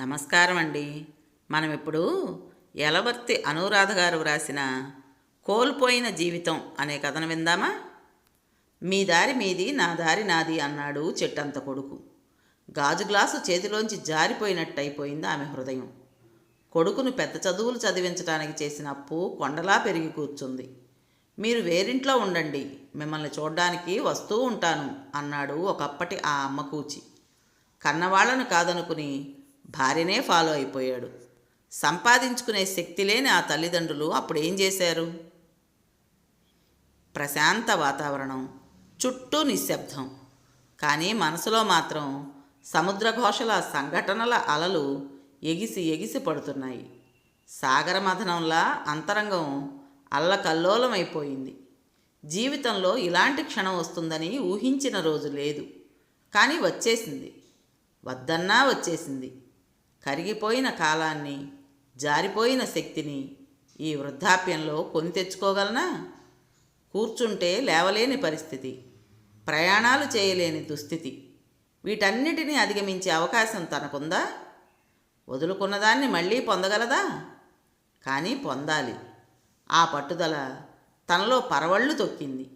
నమస్కారం అండి మనం ఇప్పుడు ఎలవర్తి అనురాధ గారు వ్రాసిన కోల్పోయిన జీవితం అనే కథను విందామా? మీ దారి మీది నా దారి నాది అన్నాడు చెట్టంత కొడుకు. గాజు గ్లాసు చేతిలోంచి జారిపోయినట్టయిపోయింది ఆమె హృదయం. కొడుకును పెద్ద చదువులు చదివించడానికి చేసిన అప్పు కొండలా పెరిగి కూర్చుంది. మీరు వేరింట్లో ఉండండి మిమ్మల్ని చూడ్డానికి వస్తూ ఉంటాను అన్నాడు ఒకప్పటి ఆ అమ్మ కూచి. కన్నవాళ్ళను కాదనుకుని భార్యనే ఫాలో అయిపోయాడు. సంపాదించుకునే శక్తి లేని ఆ తల్లిదండ్రులు అప్పుడు ఏం చేశారు? ప్రశాంత వాతావరణం చుట్టూ నిశ్శబ్దం. కానీ మనసులో మాత్రం సముద్రఘోషల సంఘటనల అలలు ఎగిసి ఎగిసి పడుతున్నాయి. సాగరమథనంలా అంతరంగం అల్లకల్లోలమైపోయింది. జీవితంలో ఇలాంటి క్షణం వస్తుందని ఊహించిన రోజు లేదు. కానీ వచ్చేసింది. వద్దన్నా వచ్చేసింది. కరిగిపోయిన కాలాన్ని జారిపోయిన శక్తిని ఈ వృద్ధాప్యంలో కొని తెచ్చుకోగలనా? కూర్చుంటే లేవలేని పరిస్థితి ప్రయాణాలు చేయలేని దుస్థితి. వీటన్నిటినీ అధిగమించే అవకాశం తనకుందా? వదులుకున్నదాన్ని మళ్ళీ పొందగలదా? కానీ పొందాలి. ఆ పట్టుదల తనలో పరవళ్ళు తొక్కింది.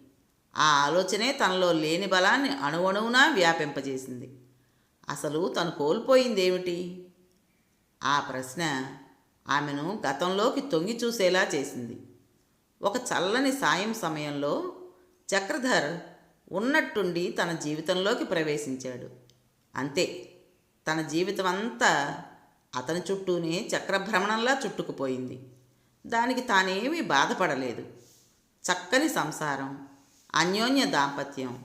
ఆ ఆలోచనే తనలో లేని బలాన్ని అణువణువునా వ్యాపింపజేసింది. అసలు తను కోల్పోయిందేమిటి? ఆ ప్రశ్న ఆమెను గతంలోకి తొంగి చూసేలా చేసింది. ఒక చల్లని సాయం సమయంలో చక్రధర్ ఉన్నట్టుండి తన జీవితంలోకి ప్రవేశించాడు. అంతే తన జీవితం అంతా అతని చుట్టూనే చక్రభ్రమణంలా చుట్టుకుపోయింది. దానికి తానేమీ బాధపడలేదు. చక్కని సంసారం అన్యోన్య దాంపత్యం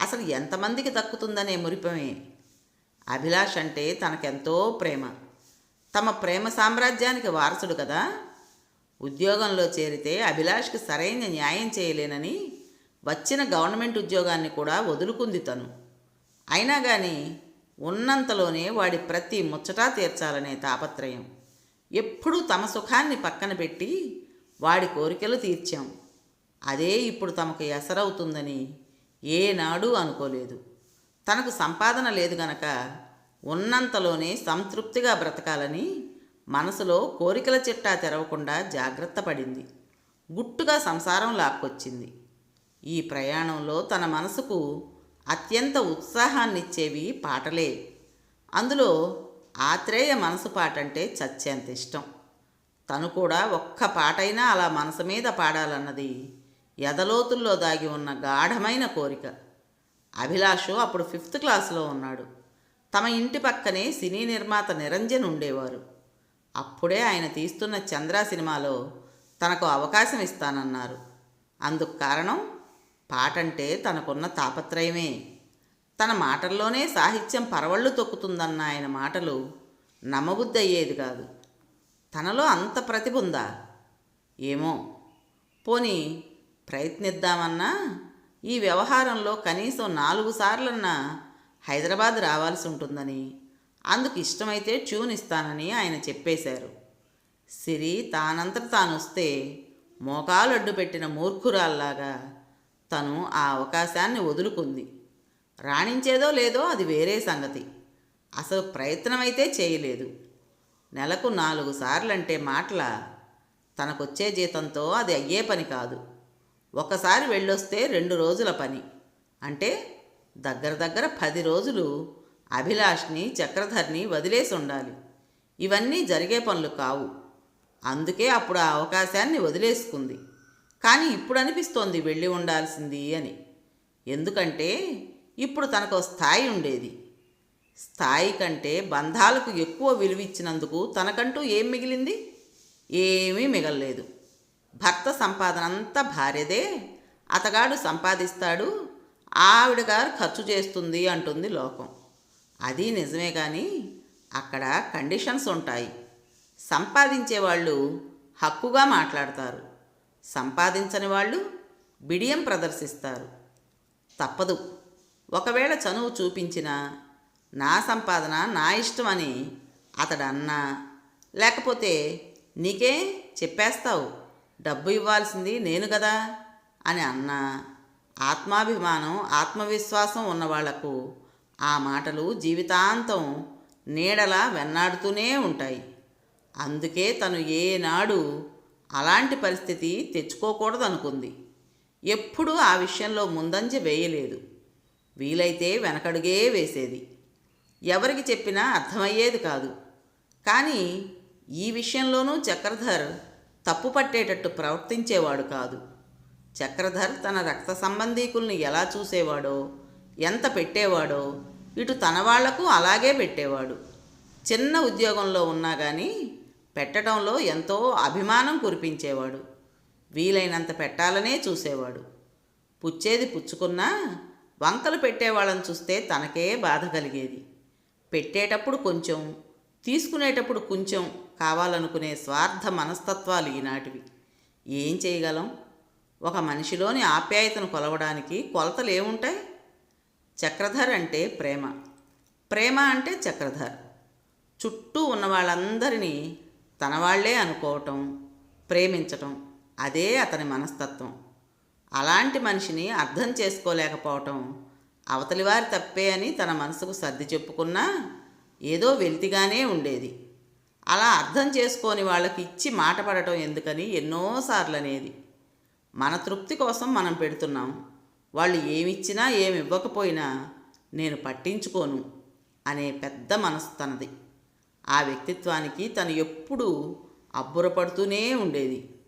అసలు ఎంతమందికి దక్కుతుందనే మురిపమే. అభిలాష్ అంటే తనకెంతో ప్రేమ. తమ ప్రేమ సామ్రాజ్యానికి వారసుడు కదా. ఉద్యోగంలో చేరితే అభిలాష్కి సరైన న్యాయం చేయలేనని వచ్చిన గవర్నమెంట్ ఉద్యోగాన్ని కూడా వదులుకుంది తను. అయినా కానీ ఉన్నంతలోనే వాడి ప్రతి ముచ్చటా తీర్చాలనే తాపత్రయం. ఎప్పుడూ తమ సుఖాన్ని పక్కన పెట్టి వాడి కోరికలు తీర్చాం. అదే ఇప్పుడు తమకు ఎసరవుతుందని ఏనాడు అనుకోలేదు. తనకు సంపాదన లేదు గనక ఉన్నంతలోనే సంతృప్తిగా బ్రతకాలని మనసులో కోరికల చిట్టా తెరవకుండా జాగ్రత్త పడింది. గుట్టుగా సంసారం లాక్కొచ్చింది. ఈ ప్రయాణంలో తన మనసుకు అత్యంత ఉత్సాహాన్నిచ్చేవి పాటలే. అందులో ఆత్రేయ మనసు పాట అంటే చచ్చేంత ఇష్టం. తను కూడా ఒక్క పాటైనా అలా మనసు మీద పాడాలన్నది ఎదలోతుల్లో దాగి ఉన్న గాఢమైన కోరిక. అభిలాషు అప్పుడు ఫిఫ్త్ క్లాస్లో ఉన్నాడు. తమ ఇంటి పక్కనే సినీ నిర్మాత నిరంజన్ ఉండేవారు. అప్పుడే ఆయన తీస్తున్న చంద్ర సినిమాలో తనకు అవకాశం ఇస్తానన్నారు. అందుకు కారణం పాటంటే తనకున్న తాపత్రయమే. తన మాటల్లోనే సాహిత్యం పరవళ్ళు తొక్కుతుందన్న ఆయన మాటలు నమ్మబుద్ధి అయ్యేది కాదు. తనలో అంత ప్రతిభ ఉందా? ఏమో. పోనీ ప్రయత్నిద్దామన్నా ఈ వ్యవహారంలో కనీసం నాలుగు సార్లన్నా హైదరాబాద్ రావాల్సి ఉంటుందని. అందుకు ఇష్టమైతే ట్యూన్ ఇస్తానని ఆయన చెప్పేశారు. సిరి తానంతట తాను వస్తే మోకాలు అడ్డు పెట్టిన మూర్ఖురాల్లాగా తను ఆ అవకాశాన్ని వదులుకుంది. రాణించేదో లేదో అది వేరే సంగతి. అసలు ప్రయత్నమైతే చేయలేదు. నెలకు నాలుగు సార్లంటే మాటల తనకొచ్చే జీతంతో అది అయ్యే పని కాదు. ఒకసారి వెళ్ళొస్తే రెండు రోజుల పని. అంటే దగ్గర దగ్గర పది రోజులు అభిలాష్ని చక్రధర్ని వదిలేసి ఉండాలి. ఇవన్నీ జరిగే పనులు కావు. అందుకే అప్పుడు ఆ అవకాశాన్ని వదిలేసుకుంది. కానీ ఇప్పుడు అనిపిస్తోంది వెళ్ళి ఉండాల్సింది అని. ఎందుకంటే ఇప్పుడు తనకు స్థాయి ఉండేది. స్థాయి కంటే బంధాలకు ఎక్కువ విలువిచ్చినందుకు తనకంటూ ఏం మిగిలింది? ఏమీ మిగలలేదు. భర్త సంపాదన అంతా భార్యదే. అతగాడు సంపాదిస్తాడు. ఆవిడ గారు ఖర్చు చేస్తుంది అంటుంది లోకం. అది నిజమే కానీ అక్కడ కండిషన్స్ ఉంటాయి. సంపాదించే వాళ్ళు హక్కుగా మాట్లాడతారు. సంపాదించని వాళ్ళు బిడియం ప్రదర్శిస్తారు. తప్పదు. ఒకవేళ చనువు చూపించినా నా సంపాదన నా ఇష్టమని అతడు అన్నా లేకపోతే నీకే చెప్పేస్తావు. డబ్బు ఇవ్వాల్సింది నేను కదా అని అన్నా ఆత్మాభిమానం ఆత్మవిశ్వాసం ఉన్నవాళ్ళకు ఆ మాటలు జీవితాంతం నీడలా వెన్నాడుతూనే ఉంటాయి. అందుకే తను ఏనాడు అలాంటి పరిస్థితి తెచ్చుకోకూడదనుకుంది. ఎప్పుడూ ఆ విషయంలో ముందంజ వేయలేదు. వీలైతే వెనకడుగే వేసేది. ఎవరికి చెప్పినా అర్థమయ్యేది కాదు. కానీ ఈ విషయంలోనూ చక్రధర్ తప్పు పట్టేటట్టు ప్రవర్తించేవాడు కాదు. చక్రధర్ తన రక్త సంబంధీకుల్ని ఎలా చూసేవాడో ఎంత పెట్టేవాడో ఇటు తన వాళ్ళకు అలాగే పెట్టేవాడు. చిన్న ఉద్యోగంలో ఉన్నా కానీ పెట్టడంలో ఎంతో అభిమానం కురిపించేవాడు. వీలైనంత పెట్టాలనే చూసేవాడు. పుచ్చేది పుచ్చుకున్నా వంకలు పెట్టేవాళ్ళని చూస్తే తనకే బాధ కలిగేది. పెట్టేటప్పుడు కొంచెం తీసుకునేటప్పుడు కొంచెం కావాలనుకునే స్వార్థ మనస్తత్వాలు ఈనాటివి. ఏం చేయగలం? ఒక మనిషిలోని ఆప్యాయతను కొలవడానికి కొలతలు ఏముంటాయి? చక్రధర్ అంటే ప్రేమ. ప్రేమ అంటే చక్రధర్. చుట్టూ ఉన్న వాళ్ళందరినీ తన వాళ్ళే అనుకోవటం ప్రేమించటం అదే అతని మనస్తత్వం. అలాంటి మనిషిని అర్థం చేసుకోలేకపోవటం అవతలివారి తప్పే అని తన మనసుకు సర్ది చెప్పుకున్నా ఏదో వెలితిగానే ఉండేది. అలా అర్థం చేసుకొని వాళ్ళకి ఇచ్చి మాట పడటం ఎందుకని ఎన్నోసార్లు అనేది మన తృప్తి కోసం మనం పెడుతున్నాం. వాళ్ళు ఏమిచ్చినా ఏమి ఇవ్వకపోయినా నేను పట్టించుకోను అనే పెద్ద మనసు తనది. ఆ వ్యక్తిత్వానికి తను ఎప్పుడూ అబ్బురపడుతూనే ఉండేది.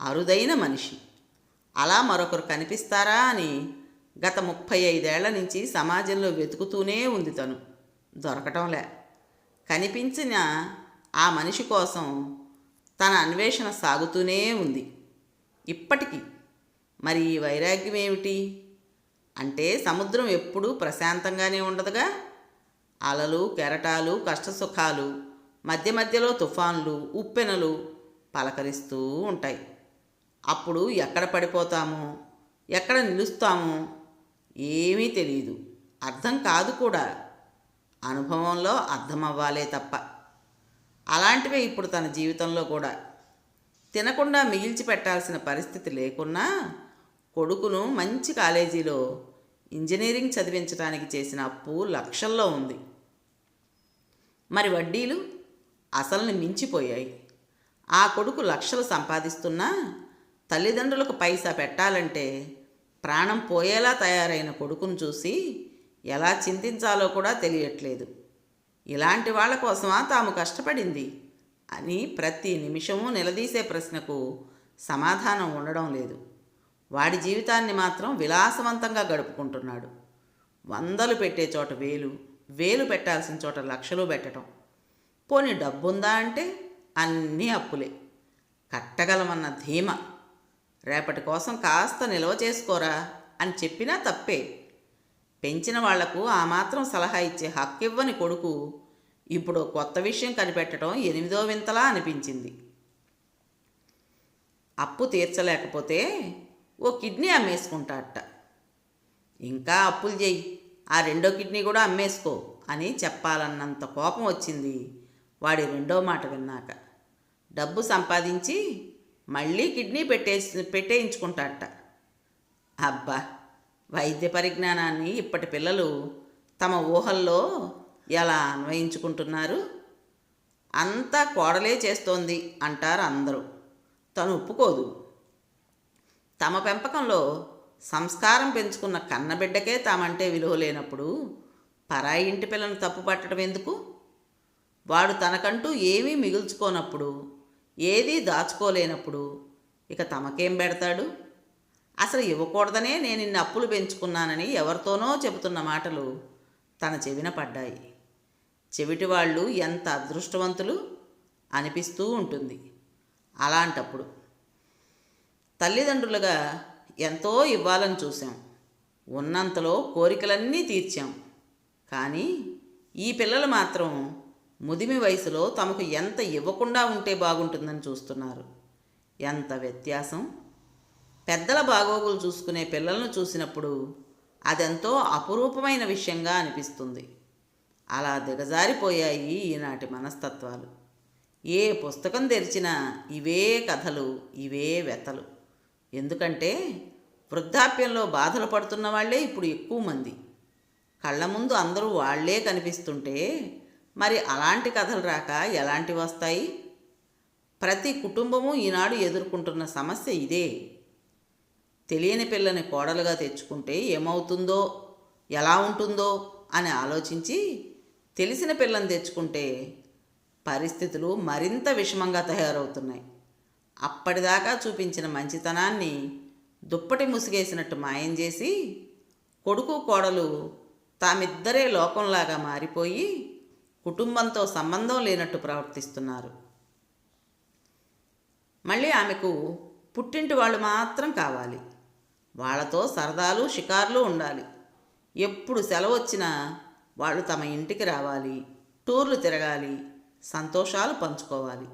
అరుదైన మనిషి. అలా మరొకరు కనిపిస్తారా అని గత ముప్పై ఐదేళ్ళ నుంచి సమాజంలో వెతుకుతూనే ఉంది తను. దొరకటంలే. కనిపించిన ఆ మనిషి కోసం తన అన్వేషణ సాగుతూనే ఉంది. ఇప్పటికీ. మరి ఈ వైరాగ్యం ఏమిటి? అంటే సముద్రం ఎప్పుడూ ప్రశాంతంగానే ఉండదుగా? అలలు కెరటాలు కష్టసుఖాలు మధ్య మధ్యలో తుఫాన్లు ఉప్పెనలు పలకరిస్తూ ఉంటాయి. అప్పుడు ఎక్కడ పడిపోతామో? ఎక్కడ నిలుస్తామో? ఏమీ తెలియదు అర్థం కాదు కూడా. అనుభవంలో అర్థమవ్వాలే తప్ప. అలాంటివే ఇప్పుడు తన జీవితంలో కూడా. తినకుండా మిగిల్చి పెట్టాల్సిన పరిస్థితి లేకున్నా కొడుకును మంచి కాలేజీలో ఇంజనీరింగ్ చదివించడానికి చేసిన అప్పు లక్షల్లో ఉంది. మరి వడ్డీలు అసలుని మించిపోయాయి. ఆ కొడుకు లక్షలు సంపాదిస్తున్నా తల్లిదండ్రులకు పైసా పెట్టాలంటే ప్రాణం పోయేలా తయారైన కొడుకును చూసి ఎలా చింతించాలో కూడా తెలియట్లేదు. ఇలాంటి వాళ్ళ కోసమా తాము కష్టపడింది? అని ప్రతి నిమిషము నిలదీసే ప్రశ్నకు సమాధానం ఉండడం లేదు. వాడి జీవితాన్ని మాత్రం విలాసవంతంగా గడుపుకుంటున్నాడు. వందలు పెట్టే చోట వేలు వేలు పెట్టాల్సిన చోట లక్షలు పెట్టడం పోనీ డబ్బుందా అంటే అన్నీ అప్పులే. కట్టగలమన్న ధీమ. రేపటి కోసం కాస్త నిల్వ చేసుకోరా అని చెప్పినా తప్పే. పెంచిన వాళ్ళకు ఆ మాత్రం సలహా ఇచ్చే హక్కు ఇవ్వని కొడుకు ఇప్పుడు కొత్త విషయం కనిపెట్టడం ఎనిమిదో వింతలా అనిపించింది. అప్పు తీర్చలేకపోతే ఓ కిడ్నీ అమ్మేసుకుంటాట ఇంకా అప్పులు చెయ్యి ఆ రెండో కిడ్నీ కూడా అమ్మేసుకో అని చెప్పాలన్నంత కోపం వచ్చింది వాడి రెండో మాట విన్నాక. డబ్బు సంపాదించి మళ్ళీ కిడ్నీ పెట్టేసి పెట్టేయించుకుంటాట అబ్బా వైద్య పరిజ్ఞానాన్ని ఇప్పటి పిల్లలు తమ ఊహల్లో ఎలా అన్వయించుకుంటున్నారు? అంతా కోడలే చేస్తోంది అంటారు అందరూ. తను ఒప్పుకోదు. తమ పెంపకంలో సంస్కారం పెంచుకున్న కన్నబిడ్డకే తామంటే విలువ లేనప్పుడు పరాయి ఇంటి పిల్లను తప్పు పట్టడం ఎందుకు? వాడు తనకంటూ ఏమీ మిగుల్చుకోనప్పుడు ఏదీ దాచుకోలేనప్పుడు ఇక తమకేం పెడతాడు అసలు ఇవ్వకూడదనే నేను ఇన్ని అప్పులు పెంచుకున్నానని ఎవరితోనో చెబుతున్న మాటలు తన చెవిన పడ్డాయి. చెవిటి వాళ్ళు ఎంత అదృష్టవంతులు అనిపిస్తూ ఉంటుంది. అలాంటప్పుడు తల్లిదండ్రులుగా ఎంతో ఇవ్వాలని చూసాం ఉన్నంతలో కోరికలన్నీ తీర్చాం. కానీ ఈ పిల్లలు మాత్రం ముదిమి వయసులో తమకు ఎంత ఇవ్వకుండా ఉంటే బాగుంటుందని చూస్తున్నారు. ఎంత వ్యత్యాసం! పెద్దల బాగోగులు చూసుకునే పిల్లలను చూసినప్పుడు అదెంతో అపురూపమైన విషయంగా అనిపిస్తుంది. అలా దిగజారిపోయాయి ఈనాటి మనస్తత్వాలు. ఏ పుస్తకం తెరిచినా ఇవే కథలు ఇవే వ్యతలు ఎందుకంటే వృద్ధాప్యంలో బాధలు పడుతున్న వాళ్ళే ఇప్పుడు ఎక్కువ మంది. కళ్ళ ముందు అందరూ వాళ్ళే కనిపిస్తుంటే మరి అలాంటి కథలు రాక ఎలాంటివి వస్తాయి? ప్రతి కుటుంబము ఈనాడు ఎదుర్కొంటున్న సమస్య ఇదే. తెలియని పిల్లని కోడలుగా తెచ్చుకుంటే ఏమవుతుందో ఎలా ఉంటుందో అని ఆలోచించి తెలిసిన పిల్లని తెచ్చుకుంటే పరిస్థితులు మరింత విషమంగా తయారవుతున్నాయి. అప్పటిదాకా చూపించిన మంచితనాన్ని దుప్పటి ముసిగేసినట్టు మాయం చేసి కొడుకు కోడలు తామిద్దరే లోకంలాగా మారిపోయి కుటుంబంతో సంబంధం లేనట్టు ప్రవర్తిస్తున్నారు. మళ్ళీ ఆమెకు పుట్టింటి వాళ్ళు మాత్రం కావాలి. వాళ్ళతో సరదాలు షికార్లు ఉండాలి. ఎప్పుడు సెలవు వచ్చినా వాళ్ళు తమ ఇంటికి రావాలి టూర్లు తిరగాలి సంతోషాలు పంచుకోవాలి.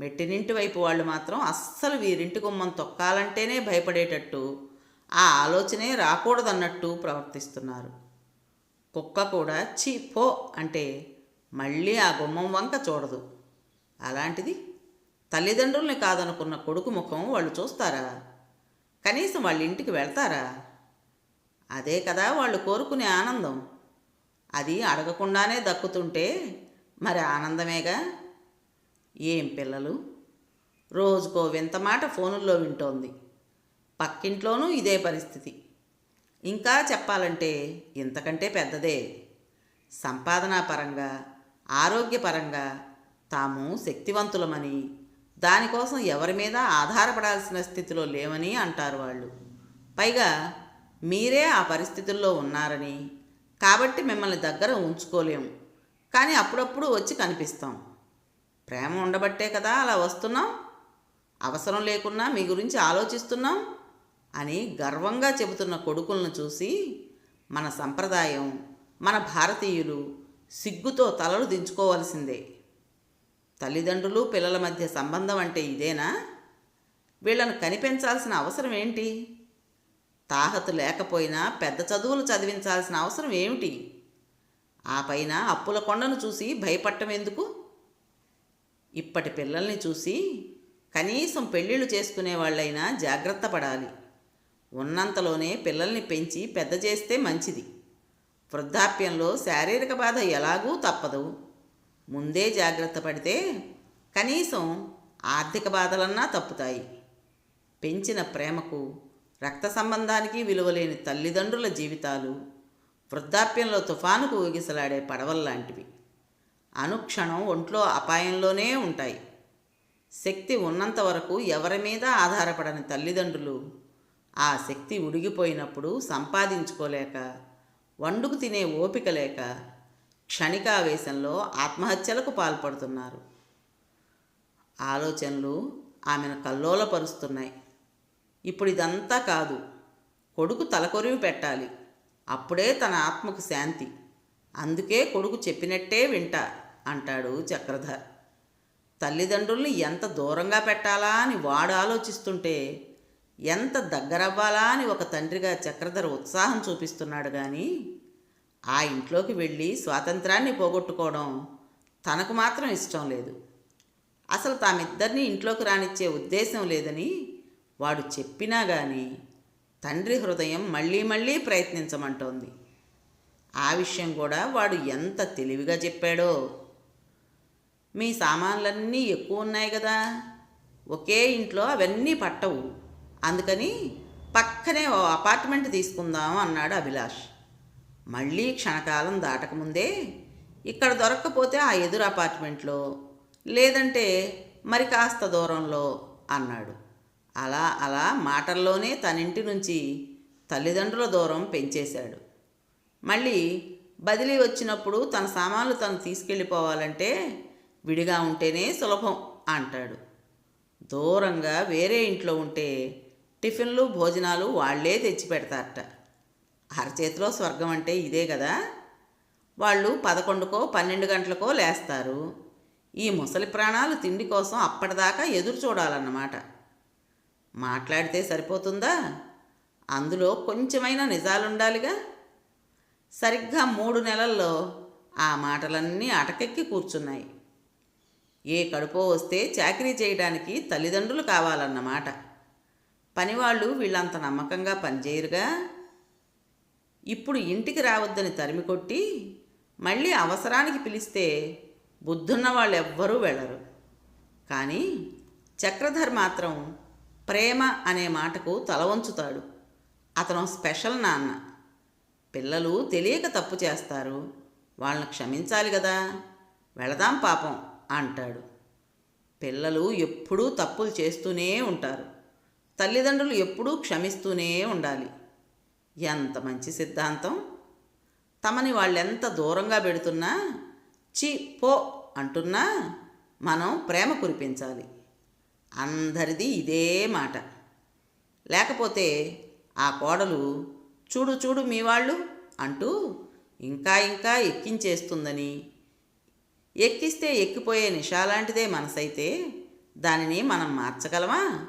మెట్టినింటి వైపు వాళ్ళు మాత్రం అస్సలు వీరింటి గుమ్మం తొక్కాలంటేనే భయపడేటట్టు ఆ ఆలోచనే రాకూడదన్నట్టు ప్రవర్తిస్తున్నారు. కుక్క కూడా చీ పో అంటే మళ్ళీ ఆ గుమ్మం వంక చూడదు. అలాంటిది తల్లిదండ్రుల్ని కాదనుకున్న కొడుకు ముఖం వాళ్ళు చూస్తారా? కనీసం వాళ్ళ ఇంటికి వెళ్తారా? అదే కదా వాళ్ళు కోరుకునే ఆనందం. అది అడగకుండానే దక్కుతుంటే మరి ఆనందమేగా? ఏం పిల్లలు? రోజుకో వింత మాట ఫోనుల్లో వింటోంది. పక్కింట్లోనూ ఇదే పరిస్థితి. ఇంకా చెప్పాలంటే ఇంతకంటే పెద్దదే. సంపాదనాపరంగా ఆరోగ్యపరంగా తాము శక్తివంతులమని దానికోసం ఎవరి మీద ఆధారపడాల్సిన స్థితిలో లేవని అంటారు వాళ్ళు. పైగా మీరే ఆ పరిస్థితుల్లో ఉన్నారని కాబట్టి మిమ్మల్ని దగ్గర ఉంచుకోలేము. కానీ అప్పుడప్పుడు వచ్చి కనిపిస్తాం. ప్రేమ ఉండబట్టే కదా అలా వస్తున్నాం? అవసరం లేకున్నా మీ గురించి ఆలోచిస్తున్నాం? అని గర్వంగా చెబుతున్న కొడుకులను చూసి మన సంప్రదాయం మన భారతీయులు సిగ్గుతో తలలు దించుకోవలసిందే. తల్లిదండ్రులు పిల్లల మధ్య సంబంధం అంటే ఇదేనా? వీళ్ళను కనిపించాల్సిన అవసరం ఏంటి? తాహతు లేకపోయినా పెద్ద చదువులు చదివించాల్సిన అవసరం ఏమిటి? ఆ పైన అప్పుల కొండను చూసి భయపడటం ఎందుకు? ఇప్పటి పిల్లల్ని చూసి కనీసం పెళ్ళిళ్ళు చేసుకునే వాళ్ళైనా జాగ్రత్త పడాలి. ఉన్నంతలోనే పిల్లల్ని పెంచి పెద్ద చేస్తే మంచిది. వృద్ధాప్యంలో శారీరక బాధ ఎలాగూ తప్పదు. ముందే జాగ్రత్త పడితే కనీసం ఆర్థిక బాధలన్నా తప్పుతాయి. పెంచిన ప్రేమకు రక్త సంబంధానికి విలువలేని తల్లిదండ్రుల జీవితాలు వృద్ధాప్యంలో తుఫానుకు ఊగిసలాడే పడవల్లాంటివి అనుక్షణం ఒంట్లో అపాయంలోనే ఉంటాయి. శక్తి ఉన్నంత వరకు ఎవరి మీద ఆధారపడని తల్లిదండ్రులు ఆ శక్తి ఉడిగిపోయినప్పుడు సంపాదించుకోలేక వండుకు తినే ఓపిక లేక క్షణికావేశంలో ఆత్మహత్యలకు పాల్పడుతున్నారు. ఆలోచనలు ఆమెను కల్లోలపరుస్తున్నాయి. ఇప్పుడు ఇదంతా కాదు. కొడుకు తలకొరివి పెట్టాలి. అప్పుడే తన ఆత్మకు శాంతి. అందుకే కొడుకు చెప్పినట్టే వింటా అంటాడు చక్రధర్. తల్లిదండ్రుల్ని ఎంత దూరంగా పెట్టాలా అని వాడు ఆలోచిస్తుంటే ఎంత దగ్గరవ్వాలా అని ఒక తండ్రిగా చక్రధర్ ఉత్సాహం చూపిస్తున్నాడు కానీ ఆ ఇంట్లోకి వెళ్ళి స్వాతంత్రాన్ని పోగొట్టుకోవడం తనకు మాత్రం ఇష్టం లేదు. అసలు తామిద్దరిని ఇంట్లోకి రానిచ్చే ఉద్దేశం లేదని వాడు చెప్పినా కానీ తండ్రి హృదయం మళ్ళీ మళ్ళీ ప్రయత్నించమంటోంది. ఆ విషయం కూడా వాడు ఎంత తెలివిగా చెప్పాడో. మీ సామాన్లన్నీ ఎక్కువ ఉన్నాయి కదా. ఒకే ఇంట్లో అవన్నీ పట్టవు. అందుకని పక్కనే ఓ అపార్ట్మెంట్ తీసుకుందాం అన్నాడు అభిలాష్. మళ్ళీ క్షణకాలం దాటకముందే ఇక్కడ దొరక్కపోతే ఆ ఎదురు అపార్ట్మెంట్లో లేదంటే మరి కాస్త దూరంలో అన్నాడు. అలా అలా మాటల్లోనే తన ఇంటి నుంచి తల్లిదండ్రుల దూరం పెంచేశాడు. మళ్ళీ బదిలీ వచ్చినప్పుడు తన సామాన్లు తను తీసుకెళ్ళిపోవాలంటే విడిగా ఉంటేనే సులభం అంటాడు. దూరంగా వేరే ఇంట్లో ఉంటే టిఫిన్లు భోజనాలు వాళ్ళే తెచ్చి పెడతారట. అరచేతిలో స్వర్గం అంటే ఇదే కదా? వాళ్ళు పదకొండుకో పన్నెండు గంటలకో లేస్తారు. ఈ ముసలి ప్రాణాలు తిండి కోసం అప్పటిదాకా ఎదురు చూడాలన్నమాట. మాట్లాడితే సరిపోతుందా? అందులో కొంచెమైనా నిజాలుండాలిగా? సరిగ్గా మూడు నెలల్లో ఆ మాటలన్నీ అటకెక్కి కూర్చున్నాయి. ఏ కడుపో వస్తే చాకరీ చేయడానికి తల్లిదండ్రులు కావాలన్నమాట. పనివాళ్ళు వీళ్ళంత నమ్మకంగా పనిచేయరుగా? ఇప్పుడు ఇంటికి రావద్దని తరిమి కొట్టి మళ్ళీ అవసరానికి పిలిస్తే బుద్ధున్న వాళ్ళు ఎవ్వరూ వెళ్ళరు. కానీ చక్రధర్ మాత్రం ప్రేమ అనే మాటకు తల వంచుతాడు. అతను స్పెషల్ నాన్న. పిల్లలు తెలియక తప్పు చేస్తారు. వాళ్ళని క్షమించాలి కదా. వెళదాం పాపం అంటాడు. పిల్లలు ఎప్పుడూ తప్పులు చేస్తూనే ఉంటారు. తల్లిదండ్రులు ఎప్పుడూ క్షమిస్తూనే ఉండాలి. ఎంత మంచి సిద్ధాంతం. తమని వాళ్ళెంత దూరంగా పెడుతున్నా చి పో అంటున్నా మనం ప్రేమ కురిపించాలి. అందరిది ఇదే మాట. లేకపోతే ఆ కోడలు చూడు చూడు మీ వాళ్ళు అంటూ ఇంకా ఇంకా ఎక్కించేస్తుందని. ఎక్కిస్తే ఎక్కిపోయే నిషాలాంటిదే మనసైతే దానిని మనం మార్చగలమా?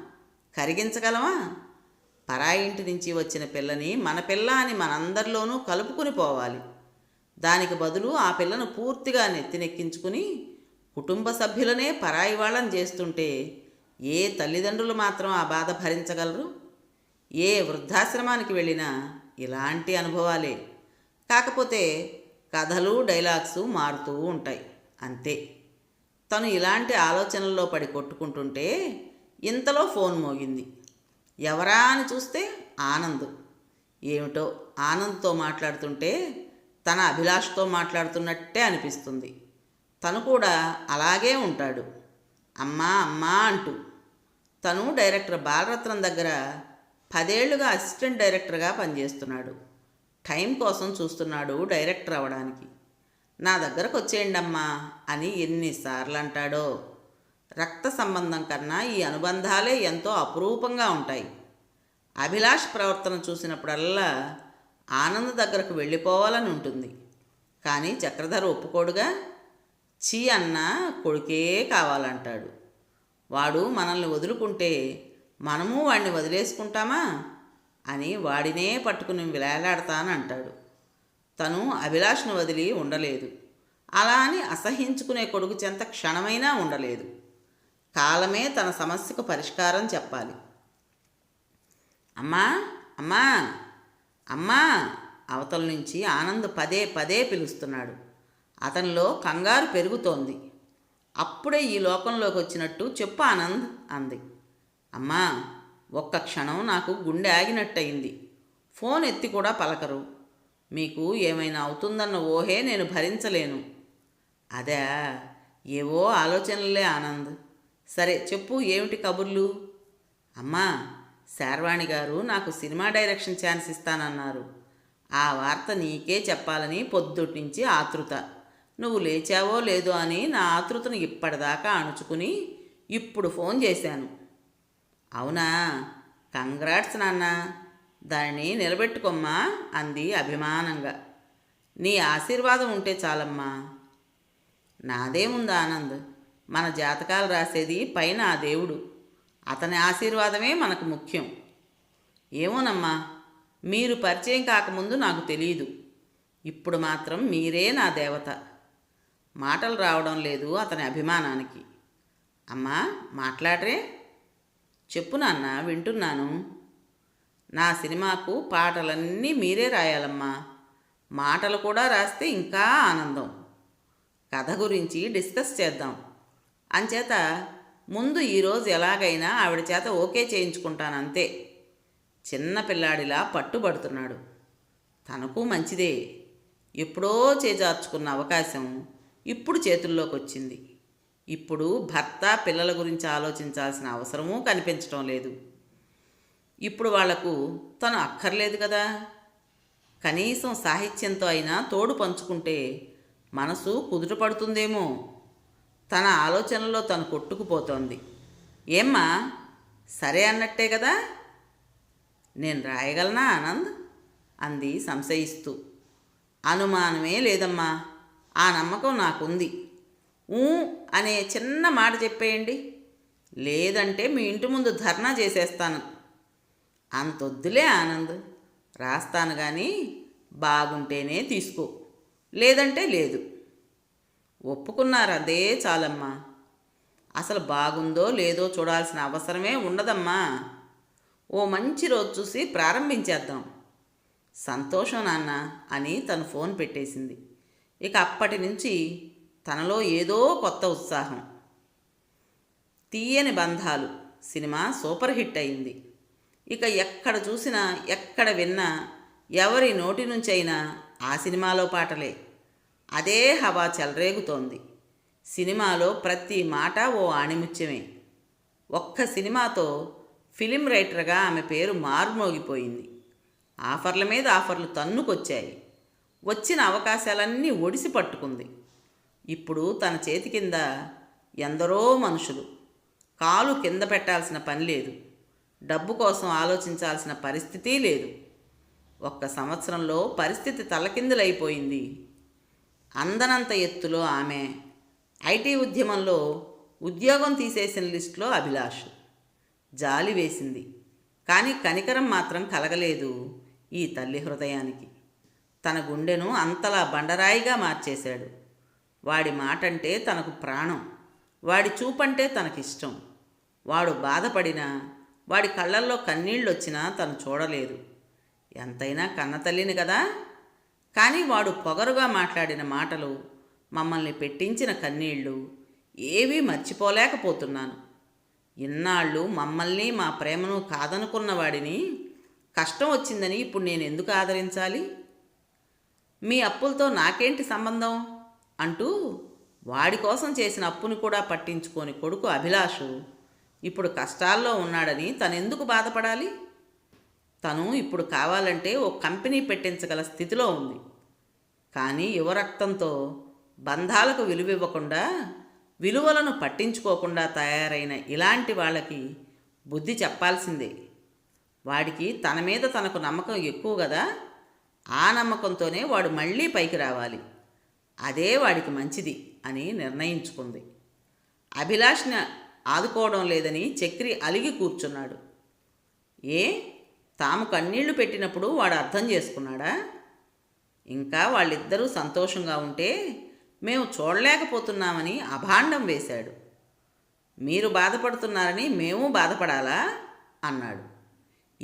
కరిగించగలమా? పరాయి ఇంటి నుంచి వచ్చిన పిల్లని మన పిల్ల అని మనందరిలోనూ కలుపుకుని పోవాలి. దానికి బదులు ఆ పిల్లను పూర్తిగా నెత్తినెక్కించుకుని కుటుంబ సభ్యులనే పరాయి వాళ్ళని చేస్తుంటే ఏ తల్లిదండ్రులు మాత్రం ఆ బాధ భరించగలరు? ఏ వృద్ధాశ్రమానికి వెళ్ళినా ఇలాంటి అనుభవాలే. కాకపోతే కథలు డైలాగ్స్ మారుతూ ఉంటాయి. అంతే. తను ఇలాంటి ఆలోచనల్లో పడి కొట్టుకుంటుంటే ఇంతలో ఫోన్ మోగింది. ఎవరా అని చూస్తే ఆనంద్. ఏమిటో ఆనంద్తో మాట్లాడుతుంటే తన అభిలాష్తో మాట్లాడుతున్నట్టే అనిపిస్తుంది. తను కూడా అలాగే ఉంటాడు. అమ్మా అమ్మా అంటూ తను డైరెక్టర్ బాలరత్నం దగ్గర పదేళ్ళుగా అసిస్టెంట్ డైరెక్టర్గా పనిచేస్తున్నాడు. టైం కోసం చూస్తున్నాడు డైరెక్టర్ అవడానికి నా దగ్గరకు వచ్చేయండమ్మా అని ఎన్నిసార్లు అంటాడో రక్త సంబంధం కన్నా ఈ అనుబంధాలే ఎంతో అపురూపంగా ఉంటాయి. అభిలాష్ ప్రవర్తన చూసినప్పుడల్లా ఆనంద్ దగ్గరకు వెళ్ళిపోవాలని ఉంటుంది. కానీ చక్రధర ఒప్పుకోడుగా చీ అన్న కొడుకే కావాలంటాడు. వాడు మనల్ని వదులుకుంటే మనము వాడిని వదిలేసుకుంటామా? అని వాడినే పట్టుకుని అంటాడు తను అభిలాష్ను వదిలి ఉండలేదు. అలా అని అసహించుకునే కొడుకు చెంత క్షణమైనా ఉండలేదు. కాలమే తన సమస్యకు పరిష్కారం చెప్పాలి. అమ్మా అమ్మా అమ్మా అవతల నుంచి ఆనంద్ పదే పదే పిలుస్తున్నాడు. అతనిలో కంగారు పెరుగుతోంది. అప్పుడే ఈ లోకంలోకి వచ్చినట్టు చెప్పు ఆనంద్ అంది. అమ్మా ఒక్క క్షణం నాకు గుండె ఆగినట్టయింది. ఫోన్ ఎత్తి కూడా పలకరు. మీకు ఏమైనా అవుతుందన్న ఊహే నేను భరించలేను. అదే ఏవో ఆలోచనలే ఆనంద్. సరే చెప్పు ఏమిటి కబుర్లు? అమ్మా శార్వాణి గారు నాకు సినిమా డైరెక్షన్ ఛాన్స్ ఇస్తానన్నారు. ఆ వార్త నీకే చెప్పాలని పొద్దుటి నుంచి ఆతృత. నువ్వు లేచావో లేదో అని నా ఆతృతను ఇప్పటిదాకా అణుచుకుని ఇప్పుడు ఫోన్ చేశాను. అవునా? కంగ్రాట్స్ నాన్న. దాన్ని నిలబెట్టుకోమ్మా అంది అభిమానంగా. నీ ఆశీర్వాదం ఉంటే చాలమ్మా. నాదేముంది ఆనంద్? మన జాతకాలు రాసేది పైన ఆ దేవుడు. అతని ఆశీర్వాదమే మనకు ముఖ్యం. ఏమోనమ్మా మీరు పరిచయం కాకముందు నాకు తెలియదు ఇప్పుడు మాత్రం మీరే నా దేవత. మాటలు రావడం లేదు అతని అభిమానానికి. అమ్మా మాట్లాడరే. చెప్పు నాన్న వింటున్నాను. నా సినిమాకు పాటలన్నీ మీరే రాయాలమ్మా. మాటలు కూడా రాస్తే ఇంకా ఆనందం. కథ గురించి డిస్కస్ చేద్దాం. అంచేత ముందు ఈరోజు ఎలాగైనా ఆవిడ చేత ఓకే చేయించుకుంటానంతే. చిన్న పిల్లాడిలా పట్టుబడుతున్నాడు. తనకు మంచిదే. ఎప్పుడో చేజార్చుకున్న అవకాశం ఇప్పుడు చేతుల్లోకి వచ్చింది ఇప్పుడు భర్త పిల్లల గురించి ఆలోచించాల్సిన అవసరమూ కనిపించటం లేదు. ఇప్పుడు వాళ్ళకు తను అక్కర్లేదు కదా. కనీసం సాహిత్యంతో అయినా తోడు పంచుకుంటే మనసు కుదుట పడుతుందేమో. తన ఆలోచనలో తను కొట్టుకుపోతోంది. ఏమ్మా సరే అన్నట్టే కదా? నేను రాయగలనా ఆనంద్? అంది సంశయిస్తూ. అనుమానమే లేదమ్మా. ఆ నమ్మకం నాకుంది. ఊ అనే చిన్న మాట చెప్పేయండి. లేదంటే మీ ఇంటి ముందు ధర్నా చేసేస్తాను. అంతొద్దులే ఆనంద్. రాస్తాను కానీ బాగుంటేనే తీసుకో. లేదంటే లేదు. ఒప్పుకున్నారు అదే చాలమ్మా. అసలు బాగుందో లేదో చూడాల్సిన అవసరమే ఉండదమ్మా. ఓ మంచి రోజు చూసి ప్రారంభించేద్దాం. సంతోషం నాన్న అని తను ఫోన్ పెట్టేసింది. ఇక అప్పటి నుంచి తనలో ఏదో కొత్త ఉత్సాహం. తీయని బంధాలు. సినిమా సూపర్ హిట్ అయింది. ఇక ఎక్కడ చూసినా ఎక్కడ విన్నా ఎవరి నోటి నుంచి అయినా ఆ సినిమాలో పాటలే. అదే హవా చెలరేగుతోంది. సినిమాలో ప్రతి మాట ఓ ఆణిముత్యమే. ఒక్క సినిమాతో ఫిలిం రైటర్గా ఆమె పేరు మారుమోగిపోయింది. ఆఫర్ల మీద ఆఫర్లు తన్నుకొచ్చాయి. వచ్చిన అవకాశాలన్నీ ఒడిసి పట్టుకుంది. ఇప్పుడు తన చేతి కింద ఎందరో మనుషులు. కాలు కింద పెట్టాల్సిన పని లేదు. డబ్బు కోసం ఆలోచించాల్సిన పరిస్థితి లేదు. ఒక్క సంవత్సరంలో పరిస్థితి తలకిందులైపోయింది. అందనంత ఎత్తులో ఆమె ఐటీ ఉద్యమంలో ఉద్యోగం తీసేసిన లిస్టులో అభిలాష్. జాలి వేసింది. కానీ కనికరం మాత్రం కలగలేదు ఈ తల్లి హృదయానికి. తన గుండెను అంతలా బండరాయిగా మార్చేశాడు. వాడి మాటంటే తనకు ప్రాణం వాడి చూపంటే తనకిష్టం. వాడు బాధపడినా వాడి కళ్ళల్లో కన్నీళ్ళు వచ్చినా తను చూడలేదు. ఎంతైనా కన్నతల్లిని కదా? కానీ వాడు పొగరుగా మాట్లాడిన మాటలు మమ్మల్ని పెట్టించిన కన్నీళ్ళు ఏవీ మర్చిపోలేకపోతున్నాను. ఇన్నాళ్ళు మమ్మల్ని మా ప్రేమను కాదనుకున్న వాడిని కష్టం వచ్చిందని ఇప్పుడు నేను ఎందుకు ఆదరించాలి? మీ అప్పులతో నాకేంటి సంబంధం? అంటూ వాడి కోసం చేసిన అప్పును కూడా పట్టించుకొని కొడుకు అభిలాషు ఇప్పుడు కష్టాల్లో ఉన్నాడని తనెందుకు బాధపడాలి? తను ఇప్పుడు కావాలంటే ఓ కంపెనీ పెట్టించగల స్థితిలో ఉంది. కానీ యువరక్తంతో బంధాలకు విలువివ్వకుండా విలువలను పట్టించుకోకుండా తయారైన ఇలాంటి వాళ్ళకి బుద్ధి చెప్పాల్సిందే. వాడికి తన మీద తనకు నమ్మకం ఎక్కువ కదా? ఆ నమ్మకంతోనే వాడు మళ్ళీ పైకి రావాలి. అదే వాడికి మంచిది అని నిర్ణయించుకుంది. అభిలాష్ని ఆదుకోవడం లేదని చక్రి అలిగి కూర్చున్నాడు. ఏ? తాము కన్నీళ్ళు పెట్టినప్పుడు వాడు అర్థం చేసుకున్నాడా? ఇంకా వాళ్ళిద్దరూ సంతోషంగా ఉంటే మేము చూడలేకపోతున్నామని అభాండం వేశాడు. మీరు బాధపడుతున్నారని మేము బాధపడాలా? అన్నాడు.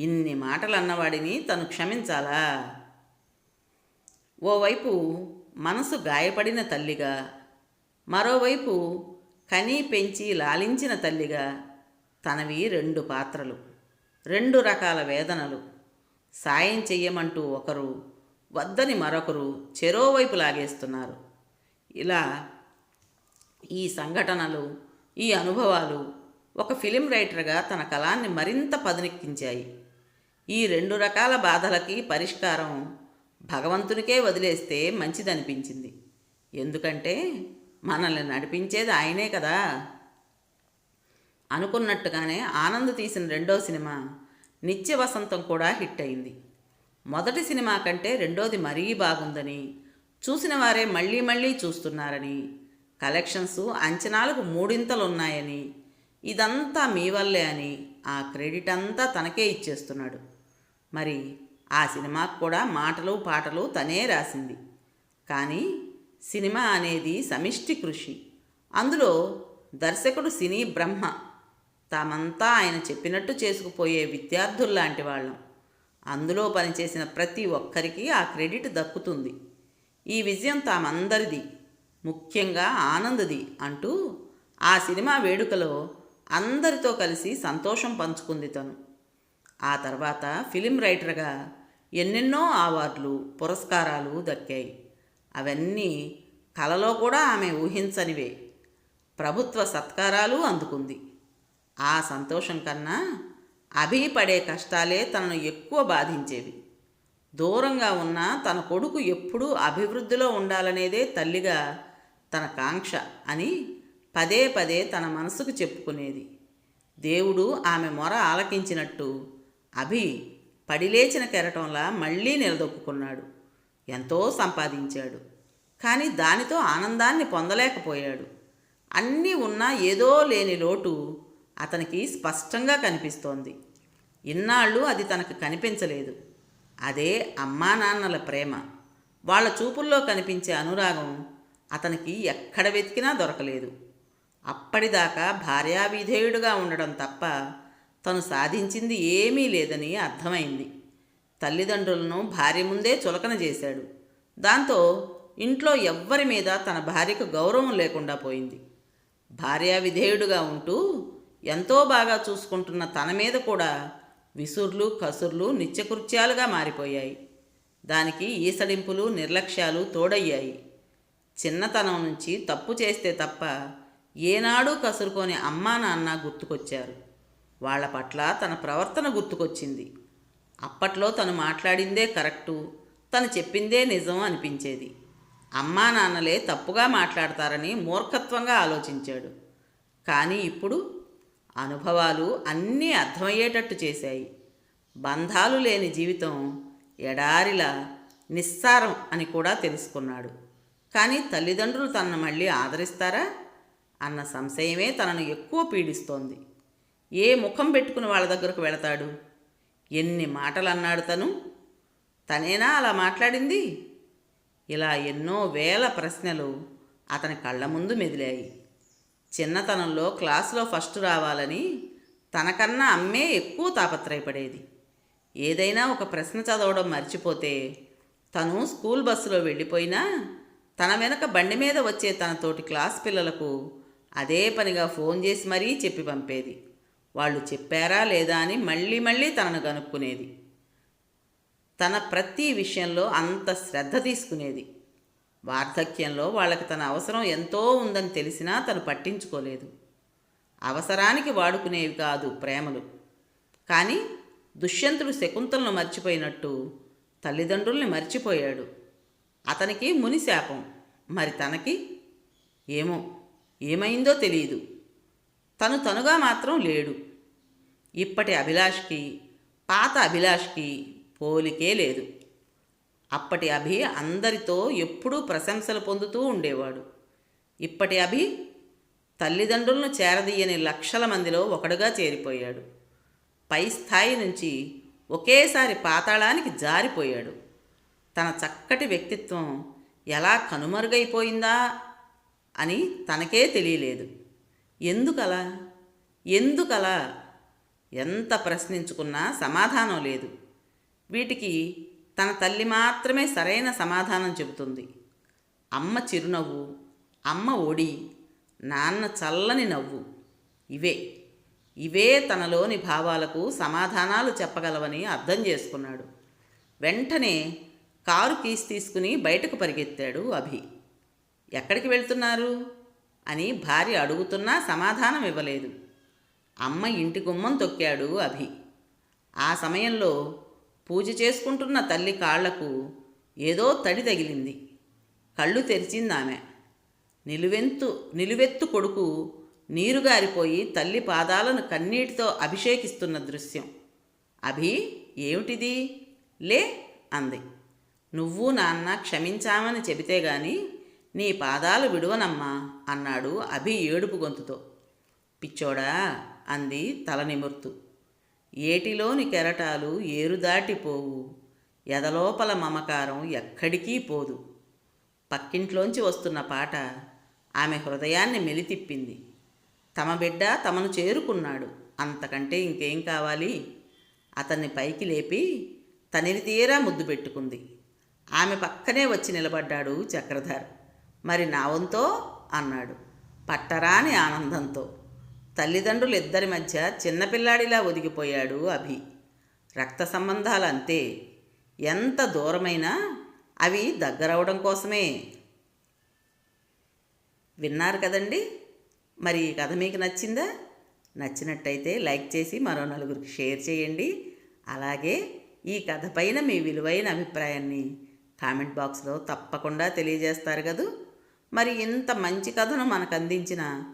ఇన్ని మాటలు అన్నవాడిని తను క్షమించాలా? ఓవైపు మనసు గాయపడిన తల్లిగా మరోవైపు కనీ పెంచి లాలించిన తల్లిగా తనవి రెండు పాత్రలు రెండు రకాల వేదనలు. సాయం చెయ్యమంటూ ఒకరు వద్దని మరొకరు చెరోవైపు లాగేస్తున్నారు. ఇలా ఈ సంఘటనలు ఈ అనుభవాలు ఒక ఫిలిం రైటర్గా తన కళాన్ని మరింత పదునెక్కించాయి. ఈ రెండు రకాల బాధలకి పరిష్కారం భగవంతునికే వదిలేస్తే మంచిదనిపించింది. ఎందుకంటే మనల్ని నడిపించేది ఆయనే కదా. అనుకున్నట్టుగానే ఆనంద్ తీసిన రెండో సినిమా నిత్య వసంతం కూడా హిట్ అయింది. మొదటి సినిమా కంటే రెండోది మరీ బాగుందని చూసిన వారే మళ్ళీ మళ్ళీ చూస్తున్నారని కలెక్షన్స్ అంచనాలకు మూడింతలు ఉన్నాయని ఇదంతా మీ వల్లే అని ఆ క్రెడిట్ అంతా తనకే ఇచ్చేస్తున్నాడు. మరి ఆ సినిమాకు కూడా మాటలు పాటలు తనే రాసింది. కానీ సినిమా అనేది సమిష్టి కృషి. అందులో దర్శకుడు సినీ బ్రహ్మ. తామంతా ఆయన చెప్పినట్టు చేసుకుపోయే విద్యార్థుల్లాంటి వాళ్ళం. అందులో పనిచేసిన ప్రతి ఒక్కరికి ఆ క్రెడిట్ దక్కుతుంది. ఈ విజయం తామందరిది. ముఖ్యంగా ఆనందది అంటూ ఆ సినిమా వేడుకలో అందరితో కలిసి సంతోషం పంచుకుంది తను. ఆ తర్వాత ఫిలిం రైటర్గా ఎన్నెన్నో అవార్డులు పురస్కారాలు దక్కాయి. అవన్నీ కలలో కూడా ఆమె ఊహించనివే. ప్రభుత్వ సత్కారాలు అందుకుంది. ఆ సంతోషం కన్నా అభి పడే కష్టాలే తనను ఎక్కువ బాధించేవి. దూరంగా ఉన్న తన కొడుకు ఎప్పుడూ అభివృద్ధిలో ఉండాలనేదే తల్లిగా తన కాంక్ష అని పదే పదే తన మనసుకు చెప్పుకునేది. దేవుడు ఆమె మొర ఆలకించినట్టు అభి పడిలేచిన కెరటంలా మళ్ళీ నిలదొక్కున్నాడు ఎంతో సంపాదించాడు. కానీ దానితో ఆనందాన్ని పొందలేకపోయాడు. అన్నీ ఉన్నా ఏదో లేని లోటు అతనికి స్పష్టంగా కనిపిస్తోంది. ఇన్నాళ్ళు అది తనకు కనిపించలేదు. అదే అమ్మా నాన్నల ప్రేమ. వాళ్ళ చూపుల్లో కనిపించే అనురాగం అతనికి ఎక్కడ వెతికినా దొరకలేదు. అప్పటిదాకా భార్యావిధేయుడుగా ఉండడం తప్ప తను సాధించింది ఏమీ లేదని అర్థమైంది. తల్లిదండ్రులను భార్య ముందే చులకన చేశాడు. దాంతో ఇంట్లో ఎవ్వరి మీద తన భార్యకు గౌరవం లేకుండా పోయింది. భార్యా విధేయుడుగా ఉంటూ ఎంతో బాగా చూసుకుంటున్న తన మీద కూడా విసుర్లు కసుర్లు నిత్యకృత్యాలుగా మారిపోయాయి. దానికి ఈసడింపులు నిర్లక్ష్యాలు తోడయ్యాయి. చిన్నతనం నుంచి తప్పు చేస్తే తప్ప ఏనాడూ కసురుకొని అమ్మా నాన్న గుర్తుకొచ్చారు. వాళ్ళ పట్ల తన ప్రవర్తన గుర్తుకొచ్చింది. అప్పట్లో తను మాట్లాడిందే కరెక్టు తను చెప్పిందే నిజం అనిపించేది. అమ్మా నాన్నలే తప్పుగా మాట్లాడతారని మూర్ఖత్వంగా ఆలోచించాడు. కానీ ఇప్పుడు అనుభవాలు అన్నీ అర్థమయ్యేటట్టు చేశాయి. బంధాలు లేని జీవితం ఎడారిలా నిస్సారం అని కూడా తెలుసుకున్నాడు. కానీ తల్లిదండ్రులు తనను మళ్ళీ ఆదరిస్తారా? అన్న సంశయమే తనను ఎక్కువ పీడిస్తోంది. ఏ ముఖం పెట్టుకుని వాళ్ళ దగ్గరకు వెళతాడు? ఎన్ని మాటలు అన్నాడు తను? తనేనా అలా మాట్లాడింది? ఇలా ఎన్నో వేల ప్రశ్నలు అతని కళ్ళ ముందు మెదిలాయి. చిన్నతనంలో క్లాసులో ఫస్ట్ రావాలని తనకన్నా అమ్మే ఎక్కువ తాపత్రయపడేది. ఏదైనా ఒక ప్రశ్న చదవడం మర్చిపోతే తను స్కూల్ బస్సులో వెళ్ళిపోయినా తన వెనక బండి మీద వచ్చే తన తోటి క్లాస్ పిల్లలకు అదే పనిగా ఫోన్ చేసి మరీ చెప్పి పంపేది. వాళ్ళు చెప్పారా లేదా అని మళ్ళీ మళ్ళీ తనను కనుక్కునేది. తన ప్రతి విషయంలో అంత శ్రద్ధ తీసుకునేది. వార్ధక్యంలో వాళ్ళకి తన అవసరం ఎంతో ఉందని తెలిసినా తను పట్టించుకోలేదు. అవసరానికి వాడుకునేవి కాదు ప్రేమలు. కానీ దుష్యంతుడు శకుంతలను మర్చిపోయినట్టు తల్లిదండ్రుల్ని మర్చిపోయాడు. అతనికి మునిశాపం మరి తనకి ఏమో? ఏమైందో తెలియదు తను తనుగా మాత్రం లేడు. ఇప్పటి అభిలాష్కి పాత అభిలాష్కి పోలికే లేదు. అప్పటి అభి అందరితో ఎప్పుడూ ప్రశంసలు పొందుతూ ఉండేవాడు. ఇప్పటి అభి తల్లిదండ్రులను చేరదీయని లక్షల మందిలో ఒకడుగా చేరిపోయాడు. పై స్థాయి నుంచి ఒకేసారి పాతాళానికి జారిపోయాడు. తన చక్కటి వ్యక్తిత్వం ఎలా కనుమరుగైపోయిందా అని తనకే తెలియలేదు. ఎందుకలా? ఎందుకలా? ఎంత ప్రశ్నించుకున్నా సమాధానం లేదు. వీటికి తన తల్లి మాత్రమే సరైన సమాధానం చెబుతుంది. అమ్మ చిరునవ్వు అమ్మ ఒడి నాన్న చల్లని నవ్వు ఇవే. ఇవే తనలోని భావాలకు సమాధానాలు చెప్పగలవని అర్థం చేసుకున్నాడు. వెంటనే కారు కీస్ తీసుకుని బయటకు పరిగెత్తాడు అభి. ఎక్కడికి వెళ్తున్నారు? అని భార్య అడుగుతున్నా సమాధానం ఇవ్వలేదు. అమ్మ ఇంటి గుమ్మం తొక్కాడు అభి. ఆ సమయంలో పూజ చేసుకుంటున్న తల్లి కాళ్ళకు ఏదో తడి తగిలింది. కళ్ళు తెరిచింది ఆమె నిలువెంతు నిలువెత్తు కొడుకు నీరు గారిపోయి తల్లి పాదాలను కన్నీటితో అభిషేకిస్తున్న దృశ్యం. అభి ఏమిటిది? లే అంది. నువ్వు నాన్న క్షమించామని చెబితే గాని నీ పాదాలు విడువనమ్మా అన్నాడు అభి ఏడుపు గొంతుతో. పిచ్చోడా అంది తల నిముర్తు ఏటిలోని కెరటాలు ఏరు దాటిపోవు. ఎదలోపల మమకారం ఎక్కడికీ పోదు. పక్కింట్లోంచి వస్తున్న పాట ఆమె హృదయాన్ని మెలితిప్పింది. తమ బిడ్డ తమను చేరుకున్నాడు. అంతకంటే ఇంకేం కావాలి? అతన్ని పైకి లేపి తనివి తీరా ముద్దు పెట్టుకుంది. ఆమె పక్కనే వచ్చి నిలబడ్డాడు చక్రధర్. మరి నా వంతో? అన్నాడు. పట్టరాని ఆనందంతో. తల్లిదండ్రులు ఇద్దరి మధ్య చిన్నపిల్లాడిలా ఒదిగిపోయాడు అభి. రక్త సంబంధాలు అంతే ఎంత దూరమైనా అవి దగ్గరవడం కోసమే. విన్నారు కదండి? మరి ఈ కథ మీకు నచ్చిందా? నచ్చినట్టయితే లైక్ చేసి మరో నలుగురికి షేర్ చేయండి. అలాగే ఈ కథ పైన మీ విలువైన అభిప్రాయాన్ని కామెంట్ బాక్స్లో తప్పకుండా తెలియజేస్తారు కదూ. మరి ఇంత మంచి కథను మనకు అందించిన